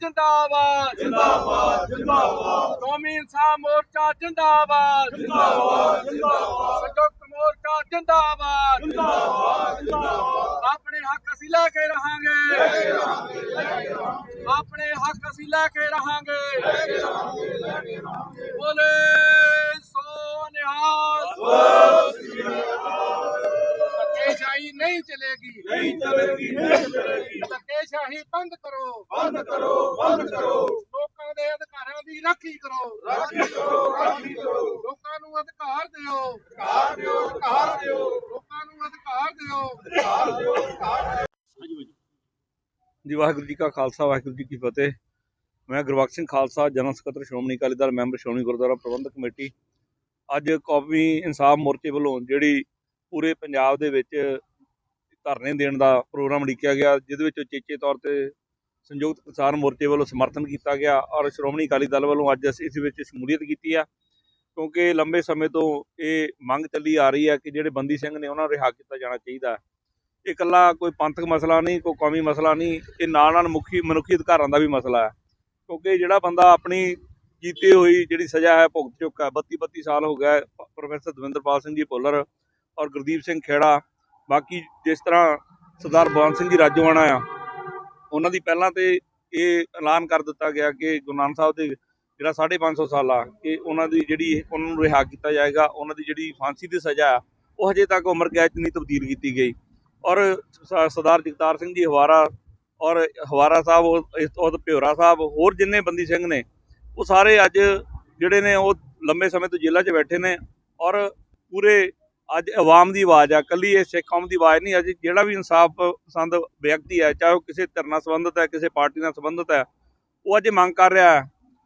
ਜਿੰਦਾਬਾਦ। ਜਿੰਦਾਬਾਦ ਜਿੰਦਾਬਾਦ। ਕੌਮੀ ਇਨਸਾਫ ਮੋਰਚਾ ਜਿੰਦਾਬਾਦ। ਜਿੰਦਾਬਾਦ ਜਿੰਦਾਬਾਦ। ਸੰਯੁਕਤ ਮੋਰਚਾ ਜਿੰਦਾਬਾਦ। ਜਿੰਦਾਬਾਦ ਜਿੰਦਾਬਾਦ। ਆਪਣੇ ਹੱਕ ਅਸੀਂ ਲੈ ਕੇ ਰਹਾਂਗੇ। ਆਪਣੇ ਹੱਕ ਅਸੀਂ ਲੈ ਕੇ ਰਹਾਂਗੇ। ਬੋਲੇ ਸੋ ਨਿਹਾਲ। ਨਹੀਂ ਚਲੇਗੀ। ਨਹੀਂ ਚਲੇਗੀ ਨਹੀਂ ਚਲੇਗੀ। ਧੱਕੇਸ਼ਾਹੀ ਬੰਦ ਕਰੋ। ਬੰਦ ਕਰੋ ਬੰਦ ਕਰੋ। ਲੋਕਾਂ ਦੇ ਅਧਿਕਾਰਾਂ ਦੀ ਰਾਖੀ ਕਰੋ। ਰਾਖੀ ਕਰੋ ਰਾਖੀ ਕਰੋ। ਲੋਕਾਂ ਨੂੰ ਅਧਿਕਾਰ ਦਿਓ। ਕਾਰ ਦਿਓ ਕਾਰ ਦਿਓ। ਲੋਕਾਂ ਨੂੰ ਅਧਿਕਾਰ ਦਿਓ। ਕਾਰ ਦਿਓ ਕਾਰ ਜੀ ਵਾਹਿਗੁਰੂ ਜੀ ਕਾ ਖਾਲਸਾ ਵਾਹਿਗੁਰੂ ਜੀ ਕੀ ਫਤਿਹ। ਮੈਂ ਗੁਰਬਖਸ਼ ਸਿੰਘ ਖਾਲਸਾ ਜਨਰਲ ਸਕੱਤਰ ਸ਼੍ਰੋਮਣੀ ਅਕਾਲੀ ਦਲ ਮੈਂਬਰ ਸ਼੍ਰੋਮਣੀ ਗੁਰਦੁਆਰਾ ਪ੍ਰਬੰਧਕ ਕਮੇਟੀ। ਅੱਜ ਕੌਮੀ ਇਨਸਾਫ ਮੋਰਚੇ ਵੱਲੋਂ ਜਿਹੜੀ ਪੂਰੇ ਪੰਜਾਬ ਦੇ ਵਿੱਚ ਧਰਨੇ ਦੇਣ ਦਾ ਪ੍ਰੋਗਰਾਮ ਲਿਖਿਆ ਗਿਆ, ਜਿਹਦੇ ਵਿੱਚ ਚੇਚੇ ਤੌਰ ਤੇ ਸੰਯੁਕਤ ਕਿਸਾਨ ਮੋਰਚੇ ਵੱਲੋਂ ਸਮਰਥਨ ਕੀਤਾ ਗਿਆ ਔਰ ਸ਼੍ਰੋਮਣੀ ਅਕਾਲੀ ਦਲ ਵੱਲੋਂ ਅੱਜ ਅਸੀਂ ਇਸ ਵਿੱਚ ਸ਼ਮੂਲੀਅਤ ਕੀਤੀ ਆ। ਕਿਉਂਕਿ ਲੰਬੇ ਸਮੇਂ ਤੋਂ ਇਹ ਮੰਗ ਚੱਲੀ ਆ ਰਹੀ ਹੈ ਕਿ ਜਿਹੜੇ ਬੰਦੀ ਸਿੰਘ ਨੇ ਉਹਨਾਂ ਨੂੰ ਰਿਹਾ ਕੀਤਾ ਜਾਣਾ ਚਾਹੀਦਾ ਇਹ ਇਕੱਲਾ ਕੋਈ ਪੰਥਕ ਮਸਲਾ ਨਹੀਂ, ਕੋਈ ਕੌਮੀ ਮਸਲਾ ਨਹੀਂ, ਇਹ ਨਾਲ ਨਾਲ ਮੁਖੀ, ਮਨੁੱਖੀ ਅਧਿਕਾਰਾਂ ਦਾ ਵੀ ਮਸਲਾ ਹੈ। ਕਿਉਂਕਿ ਜਿਹੜਾ ਬੰਦਾ ਆਪਣੀ ਕੀਤੀ ਹੋਈ ਜਿਹੜੀ ਸਜ਼ਾ ਹੈ, ਭੁਗਤ ਚੁੱਕਾ ਹੈ 32 32 ਸਾਲ ਹੋ ਗਿਆ ਪ੍ਰੋਫੈਸਰ ਦਵਿੰਦਰਪਾਲ ਸਿੰਘ ਜੀ ਭੁੱਲਰ ਔਰ ਗੁਰਦੀਪ ਸਿੰਘ ਖੇੜਾ ਬਾਕੀ ਜਿਸ ਤਰ੍ਹਾਂ ਸਰਦਾਰ ਬਵਨ ਸਿੰਘ ਜੀ ਰਾਜੋਆਣਾ ਆ, ਉਹਨਾਂ ਦੀ ਪਹਿਲਾਂ ਤੇ ਇਹ ਐਲਾਨ ਕਰ ਦਿੱਤਾ ਗਿਆ ਕਿ ਗੁਰੂ ਨਾਨਕ ਸਾਹਿਬ ਦੇ ਜਿਹੜਾ 550 ਸਾਲ ਆ, ਕਿ ਉਹਨਾਂ ਦੀ ਜਿਹੜੀ ਉਹਨਾਂ ਨੂੰ ਰਿਹਾ ਕੀਤਾ ਜਾਏਗਾ, ਉਹਨਾਂ ਦੀ ਜਿਹੜੀ ਫਾਂਸੀ ਦੀ ਸਜ਼ਾ ਆ, ਉਹ ਹਜੇ ਤੱਕ ਉਮਰ ਕੈਦ 'ਚ ਨਹੀਂ ਤਬਦੀਲ ਕੀਤੀ ਗਈ। ਔਰ ਸਰਦਾਰ ਜਗਤਾਰ ਸਿੰਘ ਜੀ ਹਵਾਰਾ ਔਰ ਹਵਾਰਾ ਸਾਹਿਬ ਉਹ ਇਸ ਤੋਂ ਭਿਓਰਾ ਸਾਹਿਬ, ਹੋਰ ਜਿੰਨੇ ਬੰਦੀ ਸਿੰਘ ਨੇ, ਉਹ ਸਾਰੇ ਅੱਜ ਜਿਹੜੇ ਨੇ ਉਹ ਲੰਬੇ ਸਮੇਂ ਤੋਂ ਜੇਲ੍ਹਾਂ 'ਚ ਬੈਠੇ ਨੇ ਔਰ ਪੂਰੇ ਅੱਜ ਆਵਾਮ ਦੀ ਆਵਾਜ਼ ਆ, ਕੱਲੀ ਇਹ ਸਿੱਖ ਕੌਮ ਦੀ ਆਵਾਜ਼ ਨਹੀਂ, ਅੱਜ ਜਿਹੜਾ ਵੀ ਇਨਸਾਫ ਪਸੰਦ ਵਿਅਕਤੀ ਹੈ, ਚਾਹੇ ਉਹ ਕਿਸੇ ਧਿਰ ਨਾਲ ਸੰਬੰਧਿਤ ਹੈ, ਕਿਸੇ ਪਾਰਟੀ ਨਾਲ ਸੰਬੰਧਿਤ ਹੈ, ਉਹ ਅੱਜ ਮੰਗ ਕਰ ਰਿਹਾ ਹੈ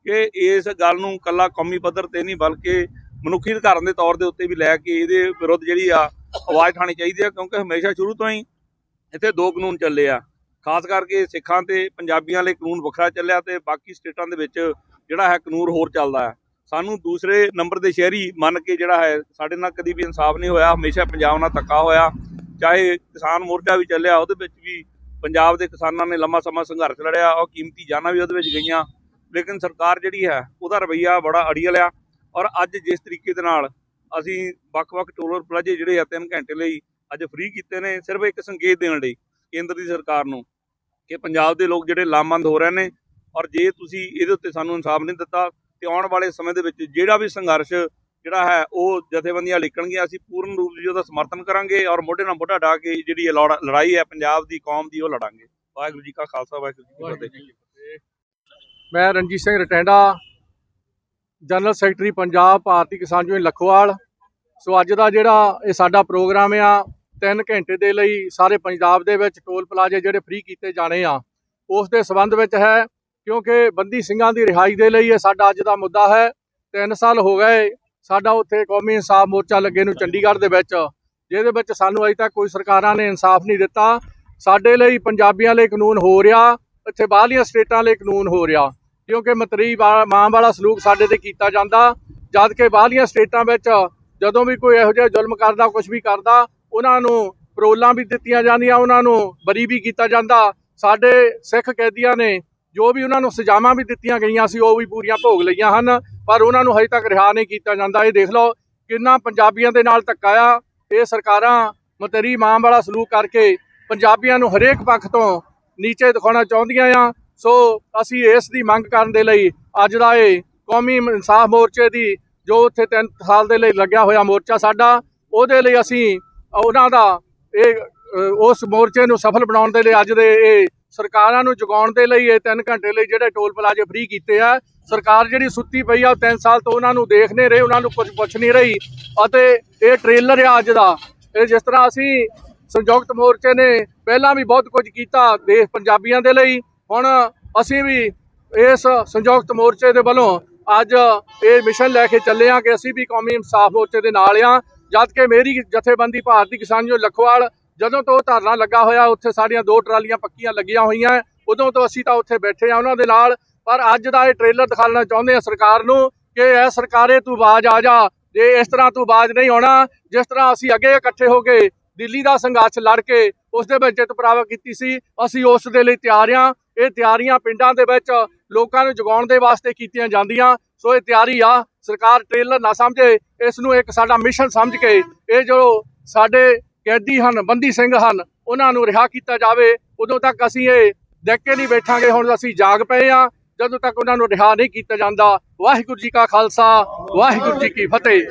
ਕਿ ਇਸ ਗੱਲ ਨੂੰ ਕੱਲਾ ਕੌਮੀ ਪੱਧਰ ਤੇ ਨਹੀਂ, ਬਲਕਿ ਮਨੁੱਖੀ ਅਧਿਕਾਰਾਂ ਦੇ ਤੌਰ ਦੇ ਉੱਤੇ ਵੀ ਲੈ ਕੇ ਇਹਦੇ ਵਿਰੁੱਧ ਜਿਹੜੀ ਆ, ਆਵਾਜ਼ ਉਠਾਉਣੀ ਚਾਹੀਦੀ ਹੈ, ਕਿਉਂਕਿ ਹਮੇਸ਼ਾ ਸ਼ੁਰੂ ਤੋਂ ਹੀ ਇੱਥੇ ਦੋ ਕਾਨੂੰਨ ਚੱਲੇ ਆ। ਖਾਸ ਕਰਕੇ ਸਿੱਖਾਂ ਤੇ ਪੰਜਾਬੀਆਂ ਲਈ ਕਾਨੂੰਨ ਵੱਖਰਾ ਚੱਲਿਆ ਤੇ ਬਾਕੀ ਸਟੇਟਾਂ ਦੇ ਵਿੱਚ ਜਿਹੜਾ ਹੈ ਕਾਨੂੰਨ ਹੋਰ ਚੱਲਦਾ ਹੈ। ਸਾਨੂੰ ਦੂਸਰੇ ਨੰਬਰ ਦੇ ਸ਼ਹਿਰੀ ਮੰਨ ਕੇ ਜਿਹੜਾ ਹੈ, ਸਾਡੇ ਨਾਲ ਕਦੀ ਵੀ ਇਨਸਾਫ ਨਹੀਂ ਹੋਇਆ, ਹਮੇਸ਼ਾ ਪੰਜਾਬ ਨਾਲ ਧੱਕਾ ਹੋਇਆ। ਚਾਹੇ ਕਿਸਾਨ ਮੋਰਚਾ ਵੀ ਚੱਲਿਆ, ਉਹਦੇ ਵਿੱਚ ਵੀ ਪੰਜਾਬ ਦੇ ਕਿਸਾਨਾਂ ਨੇ ਲੰਮਾ ਸਮਾਂ ਸੰਘਰਸ਼ ਲੜਿਆ ਔਰ ਕੀਮਤੀ ਜਾਨਾਂ ਵੀ ਉਹਦੇ ਵਿੱਚ ਗਈਆਂ। ਲੇਕਿਨ ਸਰਕਾਰ ਜਿਹੜੀ ਹੈ, ਉਹਦਾ ਰਵੱਈਆ ਬੜਾ ਅੜੀਅਲ ਆ। ਔਰ ਅੱਜ ਜਿਸ ਤਰੀਕੇ ਦੇ ਨਾਲ ਅਸੀਂ ਵੱਖ-ਵੱਖ ਟੋਲਰ ਪਲਾਜੇ ਜਿਹੜੇ ਆ 3 ਘੰਟੇ ਲਈ ਅੱਜ ਫ੍ਰੀ ਕੀਤੇ ਨੇ, ਸਿਰਫ ਇੱਕ ਸੰਕੇਤ ਦੇਣ ਲਈ ਕੇਂਦਰ ਦੀ ਸਰਕਾਰ ਨੂੰ ਕਿ ਪੰਜਾਬ ਦੇ ਲੋਕ ਜਿਹੜੇ ਲਾਮਬੰਦ ਹੋ ਰਹੇ ਨੇ, ਔਰ ਜੇ ਤੁਸੀਂ ਇਹਦੇ ਉੱਤੇ ਸਾਨੂੰ ਇਨਸਾਫ ਨਹੀਂ ਦਿੱਤਾ ਤੇ ਆਉਣ ਵਾਲੇ ਸਮੇਂ ਦੇ ਵਿੱਚ ਜਿਹੜਾ ਵੀ ਸੰਘਰਸ਼ ਜਿਹੜਾ ਹੈ ਉਹ ਜਥੇਬੰਦੀਆਂ ਲਿਖਣਗੀਆਂ ਅਸੀਂ ਪੂਰਨ ਰੂਪ ਵਿੱਚ ਉਹਦਾ ਸਮਰਥਨ ਕਰਾਂਗੇ ਔਰ ਮੋਢੇ ਨਾਲ ਮੋਢਾ ਢਾ ਕੇ ਜਿਹੜੀ ਲੜਾਈ ਹੈ ਪੰਜਾਬ ਦੀ ਕੌਮ ਦੀ ਉਹ ਲੜਾਂਗੇ। ਵਾਹਿਗੁਰੂ ਜੀ ਕਾ ਖਾਲਸਾ ਵਾਹਿਗੁਰੂ ਜੀ ਕੀ ਫਤਿਹ। ਮੈਂ Ranjit Singh Ratenda general secretary Punjab Bharti Kisan union Lakhowal. ਸੋ ਅੱਜ ਦਾ ਜਿਹੜਾ ਇਹ ਸਾਡਾ ਪ੍ਰੋਗਰਾਮ ਆ 3 ਘੰਟੇ ਦੇ ਲਈ ਸਾਰੇ ਪੰਜਾਬ ਦੇ ਵਿੱਚ ਟੋਲ ਪਲਾਜ਼ੇ ਜਿਹੜੇ ਫ੍ਰੀ ਕੀਤੇ ਜਾਣੇ ਆ ਉਸ ਦੇ ਸਬੰਧ ਵਿੱਚ ਹੈ ਕਿਉਂਕਿ ਬੰਦੀ ਸਿੰਘਾਂ ਦੀ ਰਿਹਾਈ ਦੇ ਲਈ ਇਹ ਸਾਡਾ ਅੱਜ ਦਾ ਮੁੱਦਾ ਹੈ। 3 ਸਾਲ ਹੋ ਗਏ, ਸਾਡਾ ਉੱਥੇ ਕੌਮੀ ਇਨਸਾਫ ਮੋਰਚਾ ਲੱਗੇ ਨੂੰ ਚੰਡੀਗੜ੍ਹ ਦੇ ਵਿੱਚ, ਜਿਹਦੇ ਵਿੱਚ ਸਾਨੂੰ ਅਜੇ ਤੱਕ ਕੋਈ ਸਰਕਾਰਾਂ ਨੇ ਇਨਸਾਫ ਨਹੀਂ ਦਿੱਤਾ। ਸਾਡੇ ਲਈ ਪੰਜਾਬੀਆਂ ਲਈ ਕਾਨੂੰਨ ਹੋ ਰਿਹਾ, ਇੱਥੇ ਬਾਹਰਲੀਆਂ ਸਟੇਟਾਂ ਲਈ ਕਾਨੂੰਨ ਹੋ ਰਿਹਾ, ਕਿਉਂਕਿ ਮਤਰੀ ਵਾ- ਮਾਂ ਵਾਲਾ ਸਲੂਕ ਸਾਡੇ ਤੇ ਕੀਤਾ ਜਾਂਦਾ। ਜਦ ਕਿ ਬਾਹਰਲੀਆਂ ਸਟੇਟਾਂ ਵਿੱਚ ਜਦੋਂ ਵੀ ਕੋਈ ਇਹੋ ਜਿਹਾ ਜ਼ੁਲਮ ਕਰਦਾ ਕੁਝ ਵੀ ਕਰਦਾ, ਉਹਨਾਂ ਨੂੰ ਪਰੋਲਾਂ ਵੀ ਦਿੱਤੀਆਂ ਜਾਂਦੀਆਂ, ਉਹਨਾਂ ਨੂੰ ਬਰੀ ਵੀ ਕੀਤਾ ਜਾਂਦਾ। ਸਾਡੇ ਸਿੱਖ ਕੈਦੀਆਂ ਨੇ ਜੋ ਵੀ ਉਹਨਾਂ ਨੂੰ ਸਜ਼ਾਵਾਂ ਵੀ ਦਿੱਤੀਆਂ ਗਈਆਂ ਸੀ, ਉਹ ਵੀ ਪੂਰੀਆਂ ਭੋਗ ਲਈਆਂ ਹਨ, ਪਰ ਉਹਨਾਂ ਨੂੰ ਹਜੇ ਤੱਕ ਰਿਹਾ ਨਹੀਂ ਕੀਤਾ ਜਾਂਦਾ। ਇਹ ਦੇਖ ਲਓ ਕਿੰਨਾ ਪੰਜਾਬੀਆਂ ਦੇ ਨਾਲ ਧੱਕਾ ਆ। ਇਹ ਸਰਕਾਰਾਂ ਮਤਰੀ ਮਾਂ ਵਾਲਾ ਸਲੂਕ ਕਰਕੇ ਪੰਜਾਬੀਆਂ ਨੂੰ ਹਰੇਕ ਪੱਖ ਤੋਂ ਨੀਚੇ ਦਿਖਾਉਣਾ ਚਾਹੁੰਦੀਆਂ ਆ। ਸੋ ਅਸੀਂ ਇਸ ਦੀ ਮੰਗ ਕਰਨ ਦੇ ਲਈ ਅੱਜ ਦਾ ਇਹ ਕੌਮੀ ਇਨਸਾਫ ਮੋਰਚੇ ਦੀ ਜੋ ਉੱਥੇ 3 ਸਾਲ ਦੇ ਲਈ ਲੱਗਿਆ ਹੋਇਆ ਮੋਰਚਾ ਸਾਡਾ, ਉਹਦੇ ਲਈ ਅਸੀਂ ਉਹਨਾਂ ਦਾ ਇਹ ਉਸ ਮੋਰਚੇ ਨੂੰ ਸਫਲ ਬਣਾਉਣ ਦੇ ਲਈ ਅੱਜ ਦੇ ਇਹ ਸਰਕਾਰਾਂ ਨੂੰ ਜਗਾਉਣ ਦੇ ਲਈ ਇਹ 3 ਘੰਟੇ ਲਈ ਜਿਹੜੇ ਟੋਲ ਪਲਾਜ਼ੇ ਫ੍ਰੀ ਕੀਤੇ ਆ, ਸਰਕਾਰ ਜਿਹੜੀ ਸੁੱਤੀ ਪਈ ਆ ਉਹ 3 ਸਾਲ ਤੋਂ ਉਹਨਾਂ ਨੂੰ ਦੇਖ ਨਹੀਂ ਰਹੀ, ਉਹਨਾਂ ਨੂੰ ਕੁਝ ਪੁੱਛ ਨਹੀਂ ਰਹੀ ਅਤੇ ਇਹ ਟ੍ਰੇਲਰ ਆ ਅੱਜ ਦਾ। ਇਹ ਜਿਸ ਤਰ੍ਹਾਂ ਅਸੀਂ ਸੰਯੁਕਤ ਮੋਰਚੇ ਨੇ ਪਹਿਲਾਂ ਵੀ ਬਹੁਤ ਕੁਝ ਕੀਤਾ ਦੇਸ਼ ਪੰਜਾਬੀਆਂ ਦੇ ਲਈ, ਹੁਣ ਅਸੀਂ ਵੀ ਇਸ ਸੰਯੁਕਤ ਮੋਰਚੇ ਦੇ ਵੱਲੋਂ ਅੱਜ ਇਹ ਮਿਸ਼ਨ ਲੈ ਕੇ ਚੱਲੇ ਆ ਕਿ ਅਸੀਂ ਵੀ ਕੌਮੀ ਇਨਸਾਫ ਮੋਰਚੇ ਦੇ ਨਾਲ ਆ ਜਦ ਕਿ ਮੇਰੀ ਜਥੇਬੰਦੀ ਭਾਰਤੀ ਕਿਸਾਨ ਜੋ ਲਖਵਾਲ ਜਦੋਂ ਤੋਂ ਧਰਨਾ ਲੱਗਾ ਹੋਇਆ, ਉੱਥੇ ਸਾਡੀਆਂ ਦੋ ਟਰਾਲੀਆਂ ਪੱਕੀਆਂ ਲੱਗੀਆਂ ਹੋਈਆਂ। ਉਦੋਂ ਤੋਂ ਅਸੀਂ ਤਾਂ ਉੱਥੇ ਬੈਠੇ ਆ ਉਹਨਾਂ ਦੇ ਨਾਲ। ਪਰ ਅੱਜ ਦਾ ਇਹ ਟ੍ਰੇਲਰ ਦਿਖਾਉਣਾ ਚਾਹੁੰਦੇ ਆ ਸਰਕਾਰ ਨੂੰ ਕਿ ਇਹ ਸਰਕਾਰੇ ਤੂੰ ਆਵਾਜ਼ ਆ ਜਾ। ਜੇ ਇਸ ਤਰ੍ਹਾਂ ਤੂੰ ਆਵਾਜ਼ ਨਹੀਂ ਆਉਣਾ ਜਿਸ ਤਰ੍ਹਾਂ ਅਸੀਂ ਅੱਗੇ ਇਕੱਠੇ ਹੋ ਕੇ ਦਿੱਲੀ ਦਾ ਸੰਘਰਸ਼ ਲੜ ਕੇ ਉਸ ਦੇ ਵਿੱਚ ਜਿੱਤ ਪ੍ਰਾਪਤ ਕੀਤੀ ਸੀ, ਅਸੀਂ ਉਸ ਦੇ ਲਈ ਤਿਆਰ ਹਾਂ। ਇਹ ਤਿਆਰੀਆਂ ਪਿੰਡਾਂ ਦੇ ਵਿੱਚ ਲੋਕਾਂ ਨੂੰ ਜਗਾਉਣ ਦੇ ਵਾਸਤੇ ਕੀਤੀਆਂ ਜਾਂਦੀਆਂ। ਸੋ ਇਹ ਤਿਆਰੀ ਆ। ਸਰਕਾਰ ਟ੍ਰੇਲਰ ਨਾ ਸਮਝੇ, ਇਸ ਨੂੰ ਇੱਕ ਸਾਡਾ ਮਿਸ਼ਨ ਸਮਝ ਕੇ ਇਹ ਜੋ ਸਾਡੇ ਕੈਦੀ ਹਨ, ਬੰਦੀ ਸਿੰਘ ਹਨ, ਉਹਨਾਂ ਨੂੰ ਰਿਹਾ ਕੀਤਾ ਜਾਵੇ। ਉਦੋਂ ਤੱਕ ਅਸੀਂ ਇਹ ਦੇਖ ਕੇ ਨਹੀਂ ਬੈਠਾਂਗੇ। ਹੁਣ ਅਸੀਂ ਜਾਗ ਪਏ ਆ ਜਦੋਂ ਤੱਕ ਉਹਨਾਂ ਨੂੰ ਰਿਹਾ ਨਹੀਂ ਕੀਤਾ ਜਾਂਦਾ, ਵਾਹਿਗੁਰੂ ਜੀ ਕਾ ਖਾਲਸਾ, ਵਾਹਿਗੁਰੂ ਜੀ ਕੀ ਫਤਿਹ।